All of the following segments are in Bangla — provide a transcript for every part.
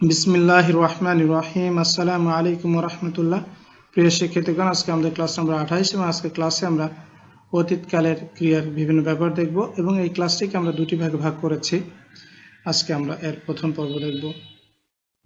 বিসমিল্লাহ রহমান রহিম আসসালামু আলাইকুম রহমতুল্লাহ প্রিয় শিক্ষার্থীগণ, আজকে আমাদের ক্লাস নম্বর আঠাইশ এবং আজকে ক্লাসে আমরা অতীতকালের ক্রিয়ার বিভিন্ন ব্যাপার দেখব এবং এই ক্লাসটিকে আমরা দুটি ভাগে ভাগ করেছি। আজকে আমরা এর প্রথম পর্ব দেখব।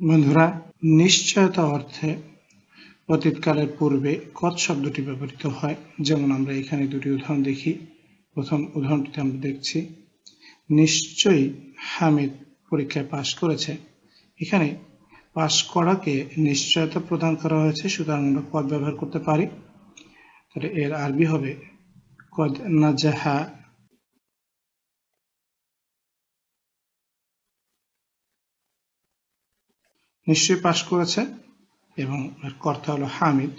বন্ধুরা, নিশ্চয়তা অর্থে অতীতকালের পূর্বে কত শব্দটি ব্যবহৃত হয়? যেমন আমরা এখানে দুটি উদাহরণ দেখি। প্রথম উদাহরণটিতে আমরা দেখছি, নিশ্চয়ই হামিদ পরীক্ষায় পাশ করেছে। এখানে পাশ করাকে নিশ্চয়তা প্রদান করা হয়েছে, সুতরাং আমরা কদ ব্যবহার করতে পারি। তাহলে এর আরবি হবে, কদ নাজাহা নিশ্চয়ই পাশ করেছে, এবং এর কর্তা হলো হামিদ।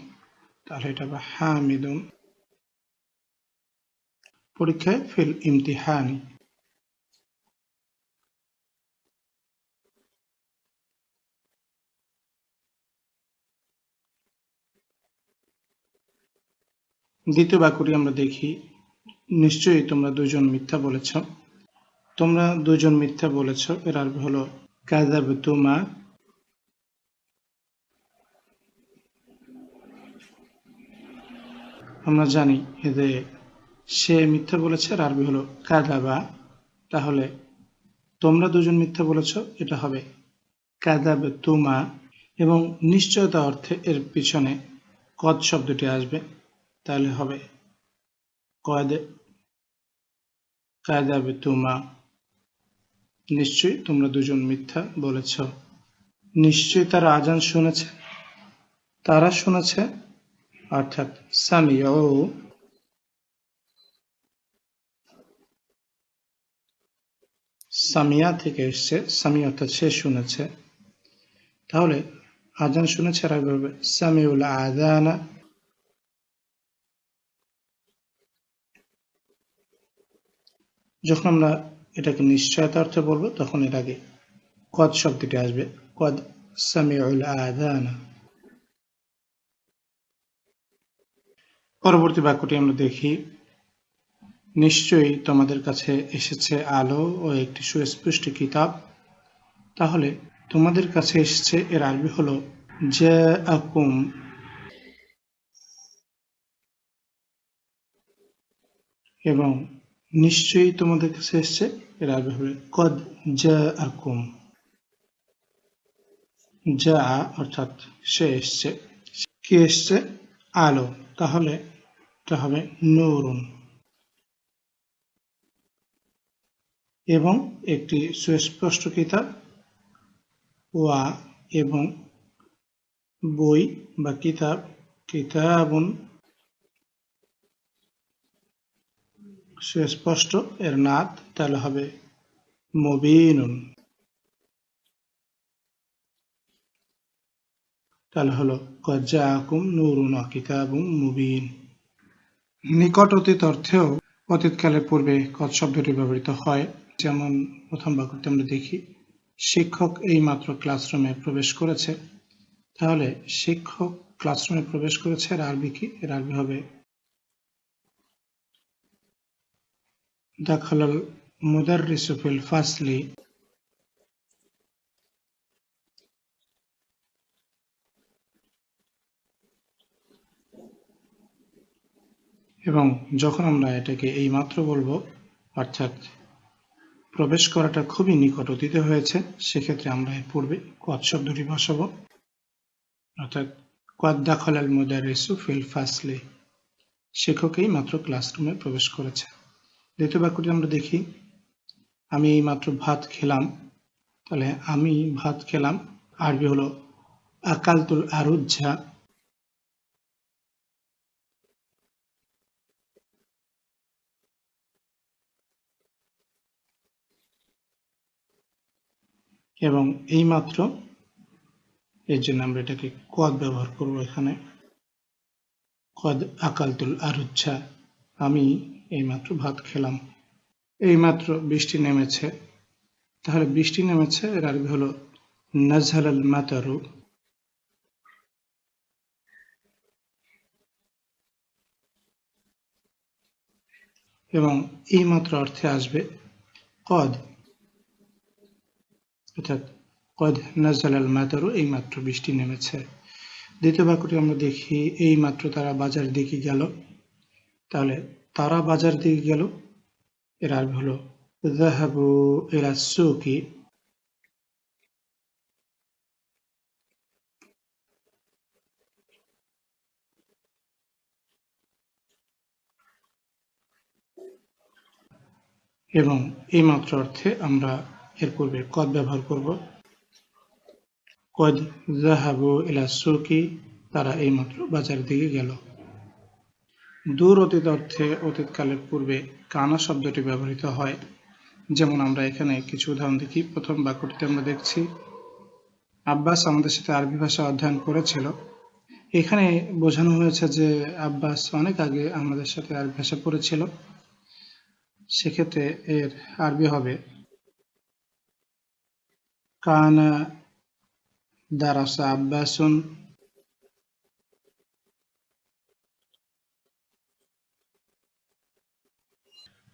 তাহলে এটা হবে হামিদুন। পরীক্ষায় ফিল ইমতিহানি। দ্বিতীয় বাক্যটি আমরা দেখি, নিশ্চয়ই তোমরা দুজন মিথ্যা বলেছ। তোমরা দুজন মিথ্যা বলেছ। এর আরবি হলো কাজাব তুমা আমরা জানি যে সে মিথ্যা বলেছে, আর আরবি হলো কাদাবা তাহলে, তোমরা দুজন মিথ্যা বলেছ? এটা হবে কাদাব তুমা এবং নিশ্চয়তা অর্থে এর পিছনে কদ শব্দটি আসবে। তাহলে হবে। কদ কাদাবে তুমা। নিশ্চয়ই তোমরা দুজন মিথ্যা বলেছ। নিশ্চয়ই তারা আজান শুনেছে। তারা শুনেছে? অর্থাৎ সামিও সামিয়া থেকে এসছে সামি অর্থাৎ সে শুনেছে। তাহলে আজান শুনেছে আর সামিউল আজানা যখন আমরা এটাকে নিশ্চয়তা অর্থে বলব, তখন এর আগে কদ শব্দটি আসবে। কদ সামিউল আদানা পরবর্তী বাক্যটি আমরা দেখি, নিশ্চয়ই তোমাদের কাছে এসেছে আলো ও একটি সুস্পষ্ট কিতাব। তাহলে তোমাদের কাছে এসেছে, এর আরবি হলো আকুম এবং নিশ্চয়ই তোমাদের কাছে এসছে? এর আরবি হবে, কদ জা আকুম যা অর্থাৎ সে এসছে। কি এসছে? আলো। তাহলে এটা হবে নুরুন। এবং একটি সুস্পষ্ট কিতাব, ওয়া এবং বই বা কিতাব, কিতাবুন সুস্পষ্ট, এর নাত তাহলে হবে মুবিনুন। তাহলে হলো কজ্জাকুম নুরুন কিতাবুম মুবিন। নিকট অতীত অর্থেও অতীতকালের পূর্বে কত শব্দটি ব্যবহৃত হয়। যেমন প্রথম বাক্যটি আমরা দেখি, শিক্ষক এই মাত্র ক্লাসরুমে প্রবেশ করেছে। তাহলে, শিক্ষক ক্লাসরুমে প্রবেশ করেছে। এর আরবি কি? এর আরবি হবে دخل المدرس في الفصل এবং যখন আমরা এটাকে এই মাত্র বলবো অর্থাৎ প্রবেশ করাটা খুবই নিকট অতীতে হয়েছে সেক্ষেত্রে আমরা এর পূর্বে কদ শব্দটি বসাবো অর্থাৎ কদ দাখল আল মুদারিসু ফিল ফাসলি শিক্ষক এই মাত্র ক্লাসরুমে প্রবেশ করেছে দ্বিতীয় বাক্যটি আমরা দেখি, আমি এই মাত্র ভাত খেলাম। তাহলে আমি ভাত খেলাম, আরবি হলো আকালতুল আরুজ্জা। এবং এই মাত্র এর জন্য আমরা এটাকে কদ ব্যবহার করব এখানে, কদ আকালতুল আরুচ্ছা আমি এইমাত্র ভাত খেলাম। এইমাত্র বৃষ্টি নেমেছে। তাহলে বৃষ্টি নেমেছে, এর আরবি হলো নাজহাল আল মাতারু। এবং এই মাত্র অর্থে আসবে কদ। অর্থাৎ কদ নাজাল আল মাতারু এই মাত্র বৃষ্টি নেমেছে। দ্বিতীয় বাক্যটি আমরা দেখি এই মাত্র তারা বাজার দিকে গেল। তাহলে তারা বাজার দিকে গেল। এর আরবি হলো, যাহাবু ইলা সুকি। এবং এই মাত্র অর্থে আমরা এর পূর্বে কদ ব্যবহার করব। কদ জাহাবু ইলা সুকি, তারা এই মাত্র বাজার দিকে গেল। দূর অতীত অর্থে অতীতকালের পূর্বে কানা শব্দটি ব্যবহৃত হয়। যেমন আমরা এখানে কিছু উদাহরণ দেখি। প্রথম বাক্যটিতে আমরা দেখছি, আব্বাস আমাদের সাথে আরবি ভাষা অধ্যয়ন করেছিল। এখানে বোঝানো হয়েছে যে আব্বাস অনেক আগে আমাদের সাথে আরবি ভাষা পড়েছিল। সেক্ষেত্রে এর আরবি হবে, কানা দারাসা আব্বাসুন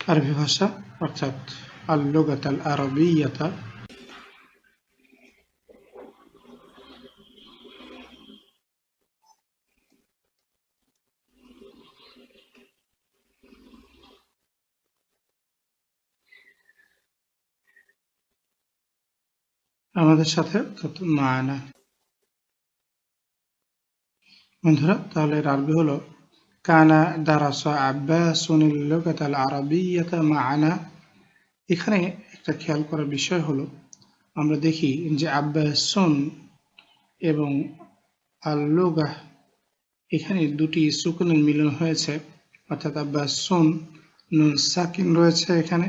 আরবি ভাষা অর্থাৎ আল লুগাত আল আরবিয়াতা আমাদের সাথে মায়না বন্ধুরা তাহলে আরবি হলো কানা দারাসা আব্বাসুনিল লুগাত আল আরবিয়াতা মা'ানা এখানে একটা খেয়াল করার বিষয় হলো, আমরা দেখি যে আব্বাসুন এবং আল লুগাহ এখানে দুটি সুকুনের মিলন হয়েছে, অর্থাৎ আব্বাসুন নুন সাকিন রয়েছে এখানে।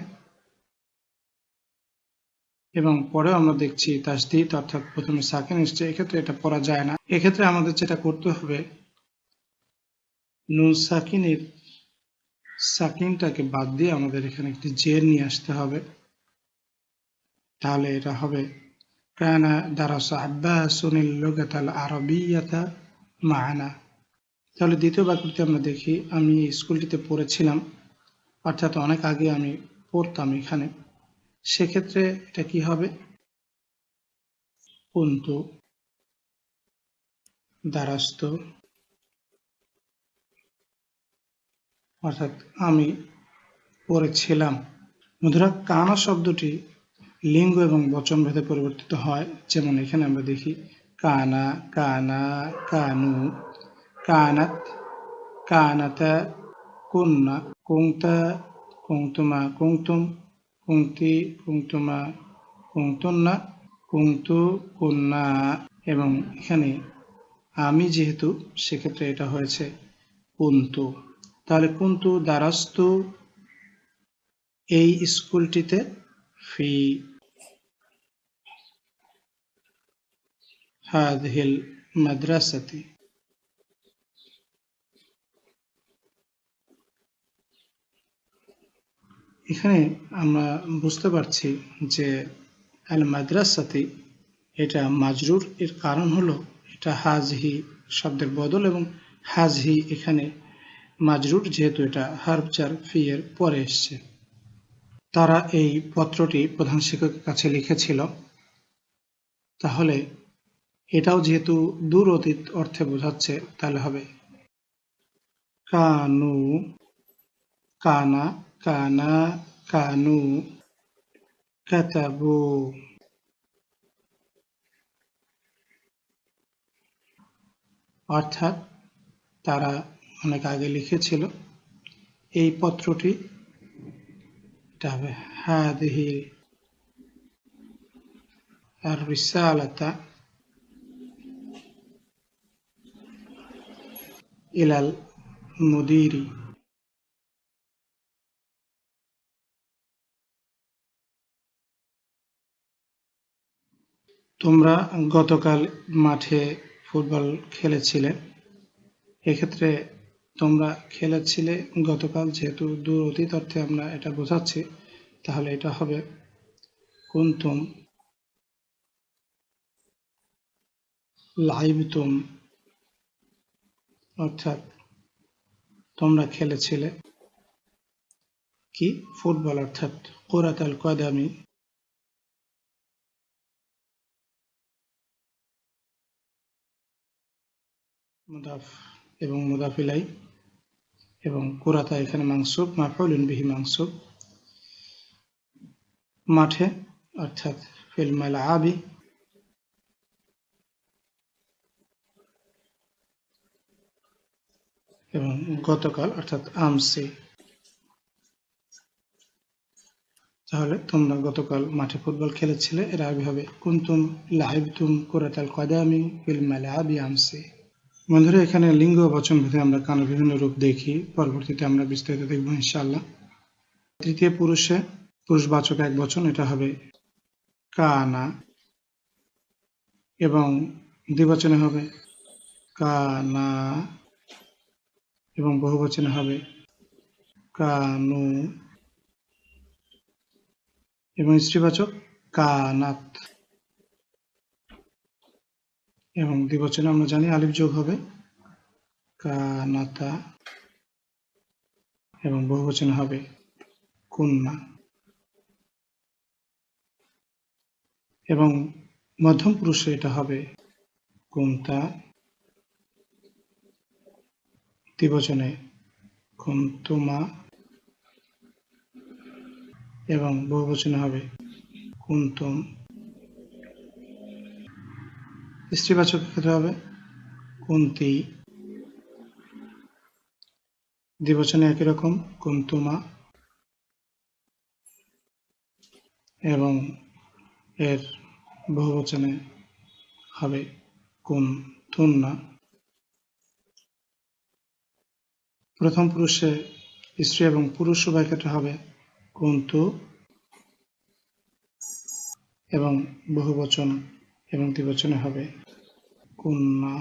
এবং পরেও আমরা দেখছি তাসদিদ, অর্থাৎ প্রথমে সাকিন এসছে, এক্ষেত্রে এটা পড়া যায় না। এক্ষেত্রে আমাদের যেটা করতে হবে নুন সাকিনের সাকিনটাকে বাদ দিয়ে আমাদের এখানে একটি জের নিয়ে আসতে হবে। তাহলে এটা হবে, কানা দারাসা আব্বাসুনিল লুগাতাল আরবিয়াতা মা'ানা। তাহলে দ্বিতীয় বাক্যটি আমরা দেখি, আমি স্কুলটিতে পড়েছিলাম, অর্থাৎ অনেক আগে আমি পড়তাম এখানে। সেক্ষেত্রে এটা কি হবে? কুন্তু দ্বারাস্ত অর্থাৎ আমি পড়েছিলাম। বন্ধুরা, কানা শব্দটি লিঙ্গ এবং বচন ভেদে পরিবর্তিত হয়। যেমন এখানে আমরা দেখি, কানা কানা, কানু, কানাত, কানাতা, কুন্না, কুংতা, কুংতুমা, কুংতুম, কুংতি, কুংতুমা, কুংতুন্না, কুংতু, কুন্না এবং এখানে আমি যেহেতু, সেক্ষেত্রে এটা হয়েছে কুন্তু। তাহলে কুন্তু দ্বারাস্তু এই স্কুলটিতে? ফি হাদহিল মাদ্রাসাতি। এখানে আমরা বুঝতে পারছি যে আল মাদ্রাসাতি এটা মাজরুর, এর কারণ হলো এটা হাজহি শব্দের বদল এবং হাজহি এখানে মাজরুর যেহেতু এটা হারবচার ফি এর পরে এসছে। তারা এই পত্রটি প্রধান শিক্ষকের কাছে লিখেছিল। তাহলে এটাও যেহেতু দূর অতীত অর্থে বোঝাচ্ছে, তাহলে হবে কানু, কানা কানা, কানু, কাতাবু। অর্থাৎ তারা অনেক আগে লিখেছিল। এই পত্রটি ইলাল মুদিরি। তোমরা গতকাল মাঠে ফুটবল খেলেছিলে। এক্ষেত্রে তোমরা খেলেছিলে গতকাল যেহেতু দূর অতীত অর্থে আমরা এটা বোঝাচ্ছি, তাহলে এটা হবে কুন্তুম লাইবতুম, অর্থাৎ তোমরা খেলেছিলে কি? ফুটবল, অর্থাৎ কোরাতাল কদামি। মুদাফ এবং মুদাফিলাই। এবং কুরাতা এখানে মাংসুব মাফউলুন বিহি মাংসুব মাঠে, অর্থাৎ ফিল আবি এবং গতকাল, অর্থাৎ আমসি। তাহলে তোমরা গতকাল মাঠে ফুটবল খেলেছিলে, এর আগে হবে কুন্তুম লাইবতুম কুরাতাল কদামি ফিল মালআবি আমসি। বন্ধুরা, এখানে লিঙ্গ বচন ভেদে আমরা কানো বিভিন্ন রূপ দেখি। পরবর্তীতে আমরা বিস্তারিত দেখব ইনশাআল্লাহ। তৃতীয় পুরুষে পুরুষবাচক এক বচন, এটা হবে কানা। এবং দ্বিবচনে হবে কানা। এবং বহুবচনে হবে কানু। এবং স্ত্রীবাচক কানাত। এবং দ্বিবচনে আমরা জানি আলিফ যোগ হবে কানাতা এবং বহুবচনে হবে কুন্না এবং মধ্যম পুরুষে এটা হবে কুন্তা দ্বিবচনে কুন্তুমা এবং বহুবচনে হবে কুন্তুম স্ত্রীবাচক ক্ষেত্রে হবে। কুন্তি। দ্বিবচনে একই রকম, কুন্তুমা। এবং এর বহুবচনে হবে কুন্তুন্না। প্রথম পুরুষে স্ত্রী এবং পুরুষ উভয় ক্ষেত্রে হবে কুন্তু। এবং বহুবচন এবং দ্বিবচনে হবে। কন্যা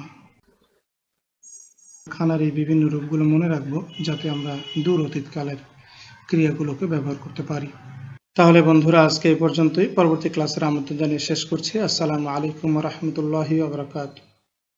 খানার এই বিভিন্ন রূপগুলো মনে রাখব, যাতে আমরা দূর অতীতকালের ক্রিয়াগুলোকে ব্যবহার করতে পারি। তাহলে বন্ধুরা, আজকে এই পর্যন্তই। পরবর্তী ক্লাসের আমন্ত্রণ জানিয়ে শেষ করছি। আসসালামু আলাইকুম রহমতুল্লাহি আবরাকাত